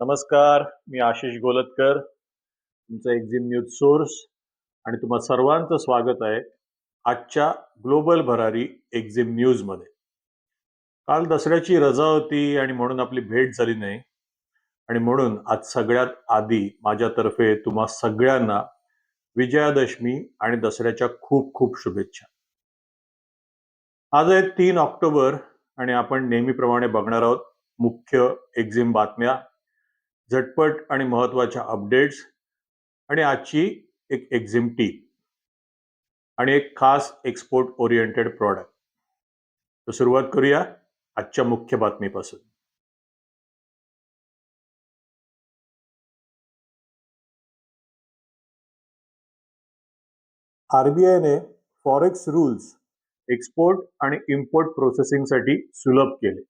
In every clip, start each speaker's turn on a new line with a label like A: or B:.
A: नमस्कार मी आशिष गोलतकर तुमचं Exim news source आणि तुम्हा सर्वांचं स्वागत आहे आजच्या ग्लोबल भरारी एक्झिम न्यूजमध्ये काल दसऱ्याची रजा होती आणि म्हणून आपली भेट झाली नाही. आणि म्हणून आज सगळ्यात आधी माझ्यातर्फे तुम्हा सगळ्यांना विजयादशमी आणि दसऱ्याच्या खूप खूप शुभेच्छा. आज आहे तीन ऑक्टोबर आणि आपण नेहमीप्रमाणे बघणार आहोत मुख्य एक्झिम बातम्या झटपट आणि महत्त्वाच्या अपडेट्स आणि आजची एक एक्झिमटी आणि एक खास एक्सपोर्ट ओरिएंटेड प्रॉडक्ट तर सुरुवात करूया आजच्या मुख्य बातमीपासून. आरबीआयने फॉरेक्स रूल्स एक्सपोर्ट आणि इम्पोर्ट प्रोसेसिंगसाठी सुलभ केले.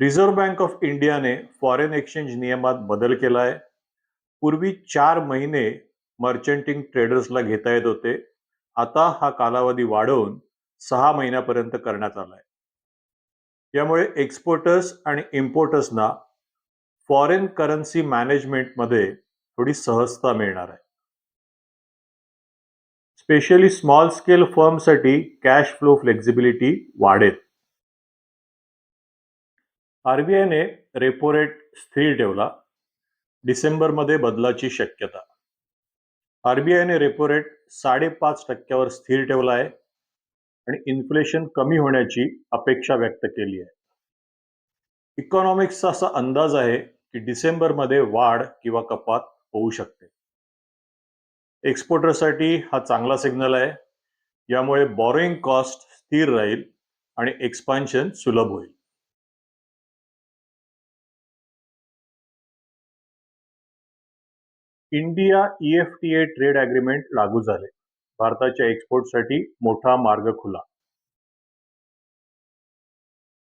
A: रिझर्व्ह बँक ऑफ इंडियाने फॉरेन एक्सचेंज नियमात बदल केला आहे पूर्वी चार महिने मर्चंटिंग ट्रेडर्सला घेता येत होते. आता हा कालावधी वाढवून सहा महिन्यापर्यंत करण्यात आला आहे यामुळे एक्सपोर्टर्स आणि इम्पोर्टर्सना फॉरेन करन्सी मॅनेजमेंटमध्ये थोडी सहजता मिळणार आहे. स्पेशली स्मॉल स्केल फर्मसाठी कॅश फ्लो फ्लेक्झिबिलिटी वाढेल. आरबीआयने रेपो रेट स्थिर ठेवला. डिसेंबरमध्ये बदलाची शक्यता. आरबीआयने रेपो रेट साडेपाच टक्क्यावर स्थिर ठेवला आहे आणि इन्फ्लेशन कमी होण्याची अपेक्षा व्यक्त केली आहे. इकॉनॉमिक्सचा असा अंदाज आहे की डिसेंबरमध्ये वाढ किंवा कपात होऊ शकते. एक्सपोर्टरसाठी हा चांगला सिग्नल आहे. यामुळे बॉरोईंग कॉस्ट स्थिर राहील आणि एक्सपान्शन सुलभ होईल. इंडिया ईएफटीए ट्रेड अग्रीमेंट लागू झाले. भारताच्या एक्सपोर्टसाठी मोठा मार्ग खुला.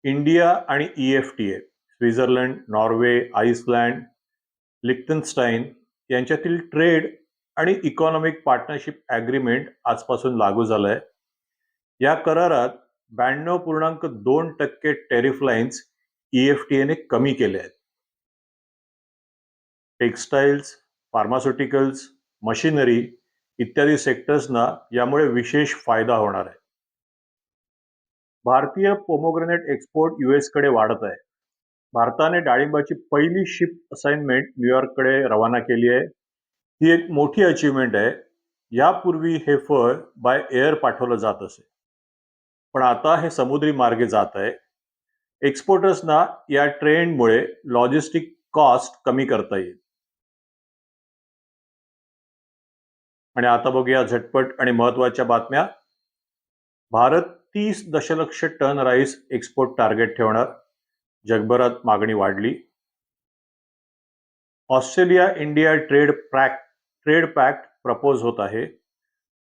A: इंडिया आणि EFTA Switzerland Norway Iceland Liechtenstein यांच्यातील ट्रेड आणि इकॉनॉमिक पार्टनरशिप ॲग्रीमेंट आजपासून लागू झालं आहे या करारात ब्याण्णव पूर्णांक दोन टक्के टेरिफ लाईन्स ईएफटीएने कमी केले आहेत. टेक्स्टाईल्स फार्मास्युटिकल्स मशिनरी इत्यादी सेक्टर्सना यामुळे विशेष फायदा होणार आहे. भारतीय पोमोग्रेनेट एक्सपोर्ट युएसकडे वाढत आहे. भारताने डाळिंबाची पहिली शिप असाइनमेंट न्यूयॉर्ककडे रवाना केली आहे. ही एक मोठी अचीवमेंट आहे. यापूर्वी हे फळ बाय एअर पाठवलं जात असे. पण आता हे समुद्री मार्गे जात आहे. एक्सपोर्टर्सना या ट्रेंडमुळे लॉजिस्टिक कॉस्ट कमी करता येईल. आणि आता बघूया झटपट आणि महत्त्वाच्या बातम्या. भारत तीस दशलक्ष टन राईस एक्सपोर्ट टार्गेट ठेवणार. जगभरात मागणी वाढली. Australia India trade pack trade pact propose होत आहे.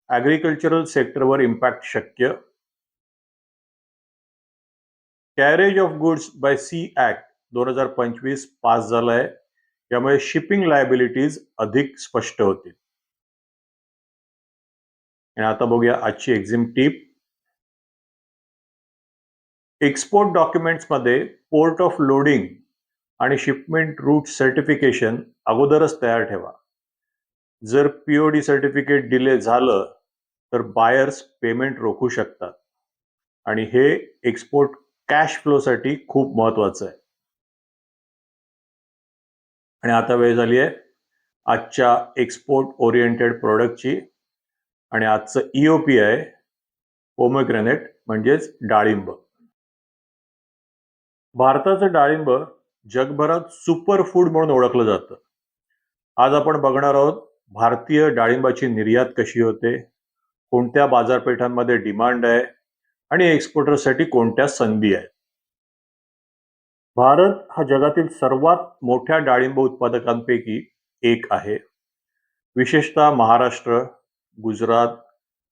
A: ॲग्रिकल्चरल सेक्टरवर इम्पॅक्ट शक्य. Carriage of goods by sea act दोन हजार पंचवीस पास झाला आहे यामुळे शिपिंग लायबिलिटीज अधिक स्पष्ट होतील. आणि आता बघूया आजची एक्झिम टीप एक्सपोर्ट डॉक्युमेंट्समध्ये पोर्ट ऑफ लोडिंग आणि शिपमेंट रूट सर्टिफिकेशन अगोदरच तयार ठेवा. जर पीओडी सर्टिफिकेट डिले झालं तर बायर्स पेमेंट रोखू शकतात. आणि हे एक्सपोर्ट कॅश फ्लोसाठी खूप महत्वाचं आहे. आणि आता वेळ झाली आहे आजच्या एक्सपोर्ट ओरिएंटेड प्रोडक्टची आणि आजचं ईओपी आहे पोमोग्रेनेट म्हणजेच डाळिंब. भारताचं डाळिंब जगभरात सुपर फूड म्हणून ओळखलं जातं. आज आपण बघणार आहोत भारतीय डाळिंबाची निर्यात कशी होते कोणत्या बाजारपेठांमध्ये डिमांड आहे आणि एक्सपोर्टरसाठी कोणत्या संधी आहेत. भारत हा जगातील सर्वात मोठ्या डाळिंब उत्पादकांपैकी एक आहे. विशेषतः महाराष्ट्र गुजरात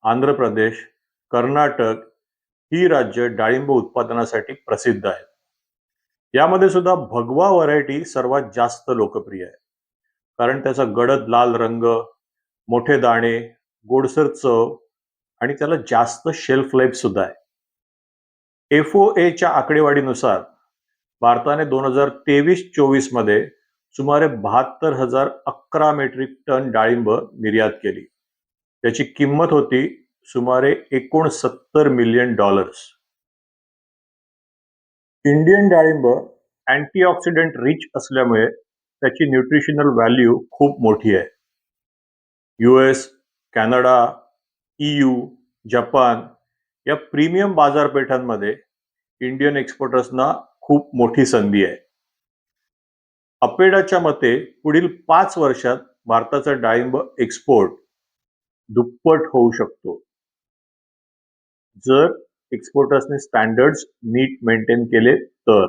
A: आंध्र प्रदेश कर्नाटक ही राज्य डाळिंब उत्पादनासाठी प्रसिद्ध आहेत. यामध्ये सुद्धा भगवा व्हरायटी सर्वात जास्त लोकप्रिय आहे. कारण त्याचा गडद लाल रंग मोठे दाणे गोडसर चव आणि त्याला जास्त शेल्फ लाईफ सुद्धा आहे. एफ ओ एच्या आकडेवाडीनुसार भारताने दोन हजार तेवीस चोवीसमध्ये सुमारे बहात्तर हजार अकरा मेट्रिक टन डाळिंब निर्यात केली. त्याची किंमत होती सुमारे एकोणसत्तर मिलियन डॉलर्स. इंडियन डाळिंब अँटीऑक्सिडंट रिच असल्यामुळे त्याची न्यूट्रिशनल व्हॅल्यू खूप मोठी आहे. यूएस कॅनडा ईयू जपान या प्रीमियम बाजारपेठांमध्ये इंडियन एक्सपोर्टर्सना खूप मोठी संधी आहे. अपेडाच्या मते पुढील पाच वर्षात भारताचा डाळिंब एक्सपोर्ट दुप्पट होऊ शकतो. जर एक्सपोर्टर्सने स्टँडर्ड्स नीट मेंटेन केले तर.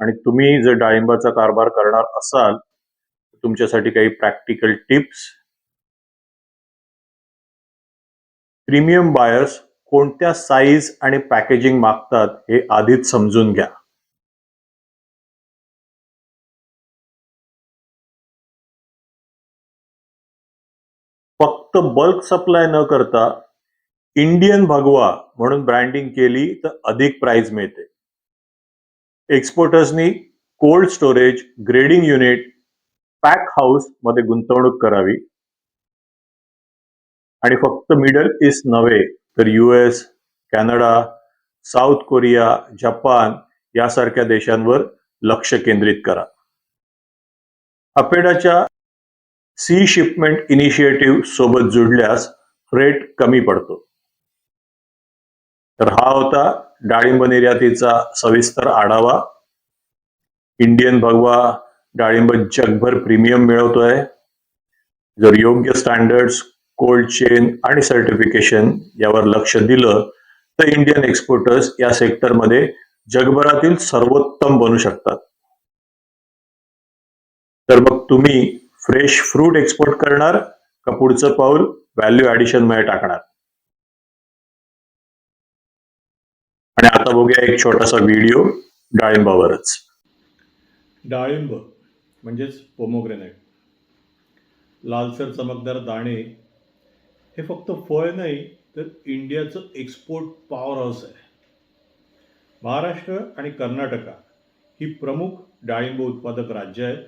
A: आणि तुम्ही जर डाळिंबाचा कारभार करणार असाल तुमच्यासाठी काही प्रॅक्टिकल टिप्स प्रीमियम बायर्स कोणत्या साईज आणि पॅकेजिंग मागतात हे आधीच समजून घ्या. फक्त बल्क सप्लाय न करता इंडियन भगवा म्हणून ब्रँडिंग केली तर अधिक प्राइस मिळते. एक्सपोर्टर्सनी cold storage grading unit pack हाऊसमध्ये गुंतवणूक करावी. आणि फक्त मिडल ईस्ट नव्हे तर US Canada South Korea Japan यासारख्या देशांवर लक्ष केंद्रित करा. अपेडाच्या सी शिपमेंट इनिशिएटिव्ह सोबत जुडल्यास रेट कमी पडतो. तर हा होता डाळिंब निर्यातीचा सविस्तर आढावा. इंडियन भगवा डाळिंब जगभर प्रीमियम मिळवतोय. जर योग्य स्टँडर्ड्स कोल्ड चेन आणि सर्टिफिकेशन यावर लक्ष दिलं तर इंडियन एक्सपोर्टर्स या सेक्टरमध्ये जगभरातील सर्वोत्तम बनू शकतात. तर मग तुम्ही फ्रेश फ्रूट एक्सपोर्ट करणार का पुढचं पाऊल व्हॅल्यू ऍडिशनमध्ये टाकणार? आणि आता बघूया एक छोटासा व्हिडिओ डाळिंबावरच.
B: डाळिंब म्हणजेच पोमोग्रेनेट लालसर चमकदार दाणे हे फक्त फळ नाही तर इंडियाचं एक्सपोर्ट पॉवर हाऊस आहे. महाराष्ट्र आणि कर्नाटका ही प्रमुख डाळिंब उत्पादक राज्य आहेत.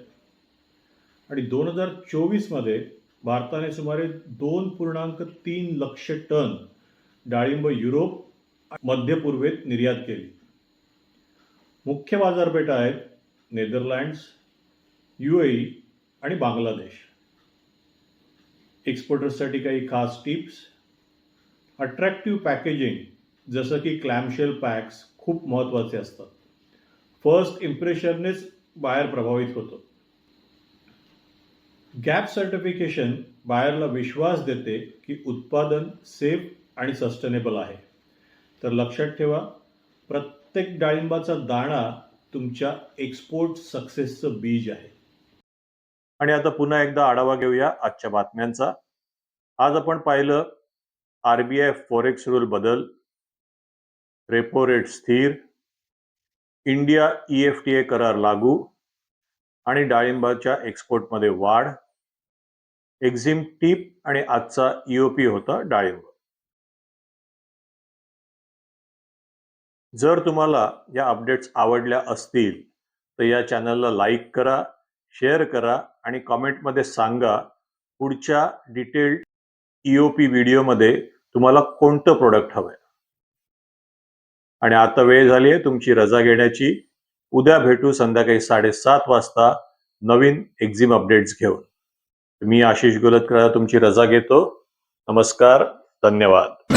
B: आणि दोन हजार चोवीसमध्ये भारताने सुमारे दोन पूर्णांक तीन लक्ष टन डाळिंब युरोप मध्य पूर्वेत निर्यात केली. मुख्य बाजारपेठा आहेत नेदरलँड्स यू ए आणि बांगलादेश. एक्सपोर्टर्ससाठी काही खास टिप्स. अट्रॅक्टिव्ह पॅकेजिंग जसं की क्लॅमशेल पॅक्स खूप महत्त्वाचे असतात. फर्स्ट इम्प्रेशननेच बाहेर प्रभावित होतं. गॅप सर्टिफिकेशन बायरला विश्वास देते की उत्पादन सेफ आणि सस्टेनेबल आहे. तर लक्षात ठेवा प्रत्येक डाळिंबाचा दाणा तुमच्या एक्सपोर्ट सक्सेसचं बीज आहे.
A: आणि आता पुन्हा एकदा आढावा घेऊया आजच्या बातम्यांचा. आज आपण पाहिलं आरबीआय फॉरेक्स रूल बदल रेपो रेट स्थिर India E F T A करार लागू आणि डाळिंबाच्या एक्सपोर्टमध्ये वाढ एक्झिम टीप आणि आजचा ईओपी होता डाळिंब. जर तुम्हाला या अपडेट्स आवडल्या असतील तर या चॅनलला लाईक करा शेअर करा आणि कॉमेंटमध्ये सांगा पुढच्या डिटेल्ड ईओपी व्हिडिओमध्ये तुम्हाला कोणतं प्रोडक्ट हवंय. आणि आता वेळ झाली आहे तुमची रजा घेण्याची. उद्या भेटू संध्याकाळी साडेसात वाजता नवीन एक्झिम अपडेट्स घेऊन. मी आशिष गोलतकर तुमची रजा घेतो. नमस्कार धन्यवाद.